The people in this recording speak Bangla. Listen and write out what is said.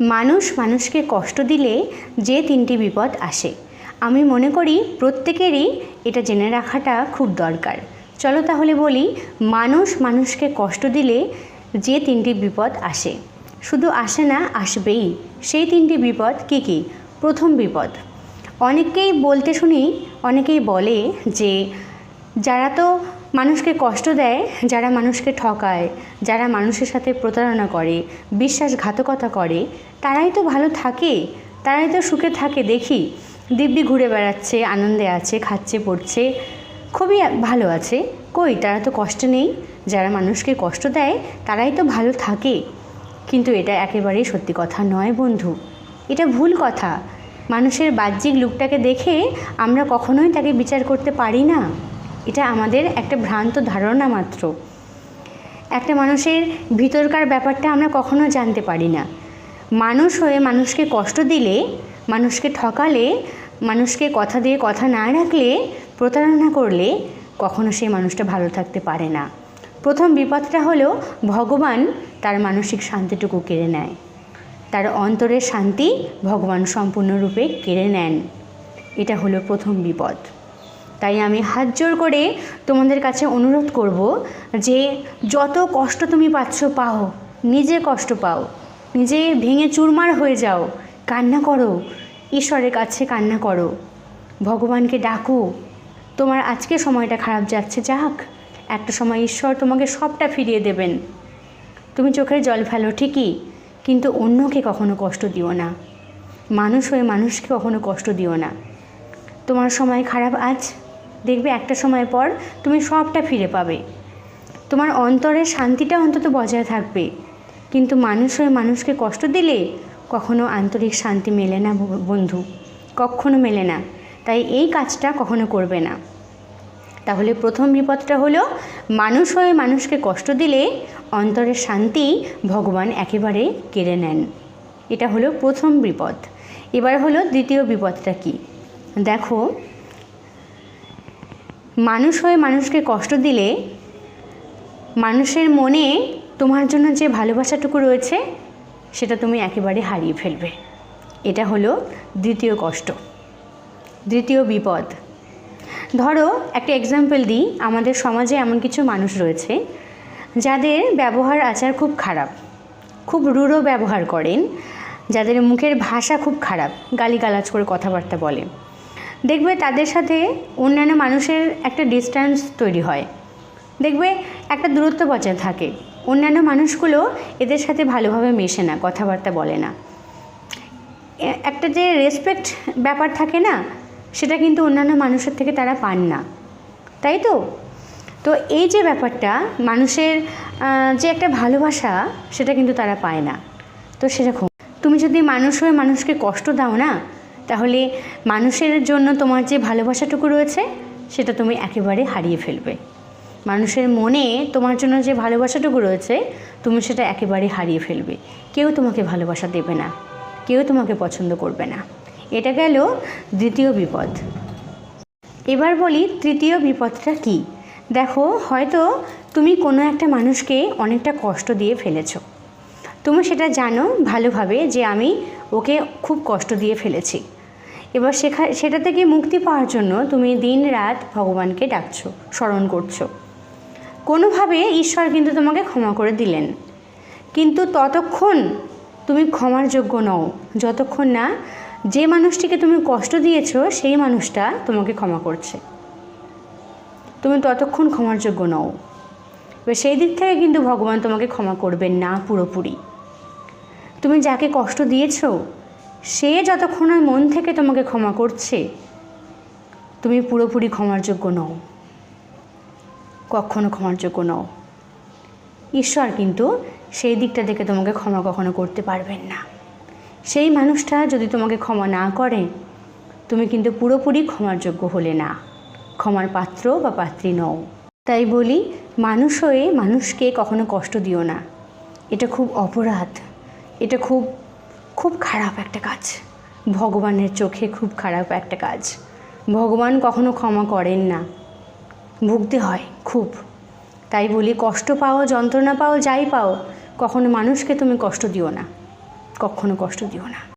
মানুষ মানুষকে কষ্ট দিলে যে তিনটি বিপদ আসে। আমি মনে করি প্রত্যেকেরই এটা জেনে রাখাটা খুব দরকার। চলো তাহলে বলি, মানুষ মানুষকে কষ্ট দিলে যে তিনটি বিপদ আসে। শুধু আসে না, আসবেই। সেই তিনটি বিপদ কী কী? প্রথম বিপদ। অনেককেই বলতে শুনি, অনেকেই বলে যে, যারা তো মানুষকে কষ্ট দেয়, যারা মানুষকে ঠকায়, যারা মানুষের সাথে প্রতারণা করে, বিশ্বাসঘাতকতা করে, তারাই তো ভালো থাকে, তারাই তো সুখে থাকে। দেখি, দিব্যি ঘুরে বেড়াচ্ছে, আনন্দে আছে, খাচ্ছে, পড়ছে, খুবই ভালো আছে। কই, তারা তো কষ্ট নেই, যারা মানুষকে কষ্ট দেয়, তারাই তো ভালো থাকে। কিন্তু এটা একেবারেই সত্যি কথা নয় বন্ধু। এটা ভুল কথা। মানুষের বাহ্যিক লুকটাকে দেখে আমরা কখনোই তাকে বিচার করতে পারি না। এটা আমাদের একটা ভ্রান্ত ধারণা মাত্র। একটা মানুষের ভিতরকার ব্যাপারটা আমরা কখনো জানতে পারি না। মানুষ হয়ে মানুষকে কষ্ট দিলে, মানুষকে ঠকালে, মানুষকে কথা দিয়ে কথা না রাখলে, প্রতারণা করলে কখনো সেই মানুষটা ভালো থাকতে পারে না। প্রথম বিপদটা হলো ভগবান তার মানসিক শান্তিটুকু কেড়ে নেয়। তার অন্তরের শান্তি ভগবান সম্পূর্ণরূপে কেড়ে নেন। এটা হলো প্রথম বিপদ। তাই আমি হাত জোর করে তোমাদের কাছে অনুরোধ করব যে যত কষ্ট তুমি পাচ্ছ পাও, নিজে কষ্ট পাও, নিজে ভেঙে চুরমার হয়ে যাও, কান্না করো, ঈশ্বরের কাছে কান্না করো, ভগবানকে ডাকো, তোমার আজকে সময়টা খারাপ যাচ্ছে, যাক, একটা সময় ঈশ্বর তোমাকে সবটা ফিরিয়ে দেবেন। তুমি চোখের জল ফেলো ঠিকই, কিন্তু অন্যকে কখনো কষ্ট দিও না, মানুষ হয়ে মানুষকে কখনো কষ্ট দিও না। তোমার সময় খারাপ আজ দেখবে একটা সময় পর তুমি সবটা ফিরে পাবে। তোমার অন্তরের শান্তিটা অন্তত বজায় থাকবে। কিন্তু মানুষ হয়ে মানুষকে কষ্ট দিলে কখনো আন্তরিক শান্তি মেলে না বন্ধু। কখনো মেলে না। তাই এই কাজটা কখনো করবে না। তাহলে প্রথম বিপদটা হলো, মানুষ হয়ে মানুষকে কষ্ট দিলে অন্তরের শান্তি ভগবান একেবারে কেড়ে নেন। এটা হলো প্রথম বিপদ। এবার হলো দ্বিতীয় বিপদটা কি? দেখো মানুষ হয়ে মানুষকে কষ্ট দিলে মানুষের মনে তোমার জন্য যে ভালোবাসাটুকু রয়েছে, সেটা তুমি একেবারে হারিয়ে ফেলবে। এটা হলো দ্বিতীয় কষ্ট, দ্বিতীয় বিপদ। ধরো, একটা এক্সাম্পল দিই, আমাদের সমাজে এমন কিছু মানুষ রয়েছে, যাদের ব্যবহার আচার খুব খারাপ, খুব রূঢ় ব্যবহার করেন, যাদের মুখের ভাষা খুব খারাপ, গালিগালাজ করে কথাবার্তা বলে দেখবে তাদের সাথে অন্যান্য মানুষের একটা ডিস্ট্যান্স তৈরি হয়। দেখবে একটা দূরত্ব বজায় থাকে। অন্যান্য মানুষগুলো এদের সাথে ভালোভাবে মেশে না, কথাবার্তা বলে না। একটা যে রেসপেক্ট ব্যাপার থাকে না, সেটা কিন্তু অন্যান্য মানুষের থেকে তারা পান না। তাই তো? তো এই যে ব্যাপারটা, মানুষের যে একটা ভালোবাসা, সেটা কিন্তু তারা পায় না। তো সেরকম। তুমি যদি মানুষ হয়ে মানুষকে কষ্ট দাও না তাহলে মানুষের জন্য তোমার যে ভালোবাসাটুকু রয়েছে, সেটা তুমি একেবারে হারিয়ে ফেলবে। মানুষের মনে তোমার জন্য যে ভালোবাসাটুকু রয়েছে, তুমি সেটা একেবারে হারিয়ে ফেলবে। কেউ তোমাকে ভালোবাসা দেবে না, কেউ তোমাকে পছন্দ করবে না। এটা গেল দ্বিতীয় বিপদ। এবার বলি তৃতীয় বিপদটা কি? দেখো, হয়তো তুমি কোনো একটা মানুষকে অনেকটা কষ্ট দিয়ে ফেলেছো। তুমি সেটা জানো ভালোভাবে যে আমি ওকে খুব কষ্ট দিয়ে ফেলেছি। এবার সেখা, সেটা থেকে মুক্তি পাওয়ার জন্য তুমি দিন রাত ভগবানকে ডাকছো, স্মরণ করছ। কোনোভাবে ঈশ্বর কিন্তু তোমাকে ক্ষমা করে দিলেন। কিন্তু ততক্ষণ তুমি ক্ষমার যোগ্য নও, যতক্ষণ না যে মানুষটিকে তুমি কষ্ট দিয়েছ, সেই মানুষটা তোমাকে ক্ষমা করছে। তুমি ততক্ষণ ক্ষমার যোগ্য নও। এবার সেই দিক থেকে কিন্তু ভগবান তোমাকে ক্ষমা করবেন না পুরোপুরি। তুমি যাকে কষ্ট দিয়েছ সে যতক্ষণ মন থেকে তোমাকে ক্ষমা করছে, তুমি পুরোপুরি ক্ষমার যোগ্য নও। কখনো ক্ষমার যোগ্য নও। ঈশ্বর কিন্তু সেই দিকটা থেকে তোমাকে ক্ষমা কখনো করতে পারবেন না। সেই মানুষটা যদি তোমাকে ক্ষমা না করে, তুমি কিন্তু পুরোপুরি ক্ষমার যোগ্য হলে না। ক্ষমার পাত্র বা পাত্রী নও। তাই বলি, মানুষ হয়ে মানুষকে কখনো কষ্ট দিও না। এটা খুব অপরাধ। এটা খুব খুব খারাপ একটা কাজ। ভগবানের চোখে খুব খারাপ একটা কাজ। ভগবান কখনো ক্ষমা করেন না। ভুগতে হয় খুব। তাই বলি, কষ্ট পাও, যন্ত্রণা পাও, যাই পাও, কখনো মানুষকে তুমি কষ্ট দিও না। কখনো কষ্ট দিও না।